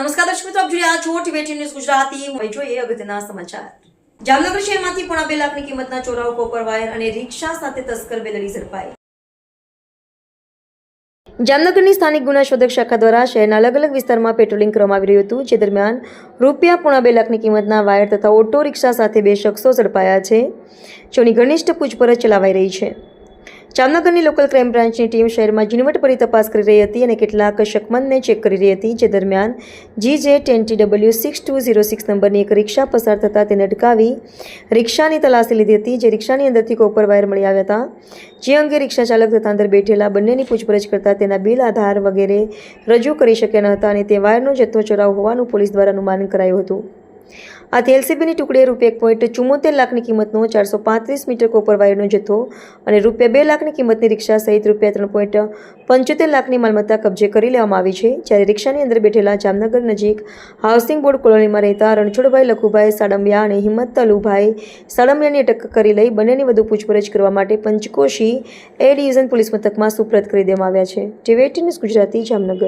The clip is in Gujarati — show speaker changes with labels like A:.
A: નમસ્કાર દર્શક મિત્રો આપ રહ્યા છો ટીવી ન્યૂઝ ગુજરાતી. હવે જોઈએ અગત્યના સમાચાર. જામનગર શહેરમાંથી પોણા બે લાખની કિંમતના ચોરાઓ, કોપર વાયર અને રિક્ષા સાથે તસ્કર બેલરી ઝડપાઈ. જામનગરની સ્થાનિક ગુના શોધક શાખા દ્વારા શહેરના અલગ અલગ વિસ્તારમાં પેટ્રોલિંગ કરવામાં આવી રહ્યું હતું, જે દરમિયાન રૂપિયા પોણા બે લાખની કિંમતના વાયર તથા ઓટો રિક્ષા સાથે બે શખ્સો ઝડપાયા છે. જેની ઘનિષ્ઠ પૂછપરછ ચલાવાઈ રહી છે. જામનગરની લોકલ ક્રાઇમ બ્રાન્ચની ટીમ શહેરમાં ઝીણવટભરી તપાસ કરી રહી હતી અને કેટલાક શકમંદને ચેક કરી રહી હતી, જે દરમિયાન G J twenty W six two zero six નંબરની એક રિક્ષા પસાર થતાં તેને અટકાવી રિક્ષાની તલાશી લીધી હતી, જે રિક્ષાની અંદરથી કોપર વાયર મળી આવ્યા હતા. જે અંગે રિક્ષા ચાલક તથા અંદર બેઠેલા બંનેની પૂછપરછ કરતાં તેના બિલ આધાર વગેરે રજૂ કરી શક્યા ન હતા અને તે વાયરનો જથ્થો ચોરાવ હોવાનું પોલીસ દ્વારા અનુમાન કરાયું હતું. આથી એલસીબીની ટુકડીએ રૂપિયા એક પોઈન્ટ ચુમ્મોતેર લાખની કિંમતનો ચારસો પાંત્રીસ મીટર કોપર વાયરનો જથ્થો અને રૂપિયા બે લાખની કિંમતની રિક્ષા સહિત રૂપિયા ત્રણ પોઈન્ટ પંચોતેર લાખની માલમત્તા કબજે કરી લેવામાં આવી છે, જ્યારે રિક્ષાની અંદર બેઠેલા જામનગર નજીક હાઉસિંગ બોર્ડ કોલોનીમાં રહેતા રણછોડભાઈ લખુભાઈ સાડંબિયા અને હિંમત તલુભાઈ સાડંબિયાની અટક કરી લઈ બંનેની વધુ પૂછપરછ કરવા માટે પંચકોશી એ ડિવિઝન પોલીસ મથકમાં સુપ્રત કરી દેવામાં આવ્યા છે. TV news Gujarati Jamnagar.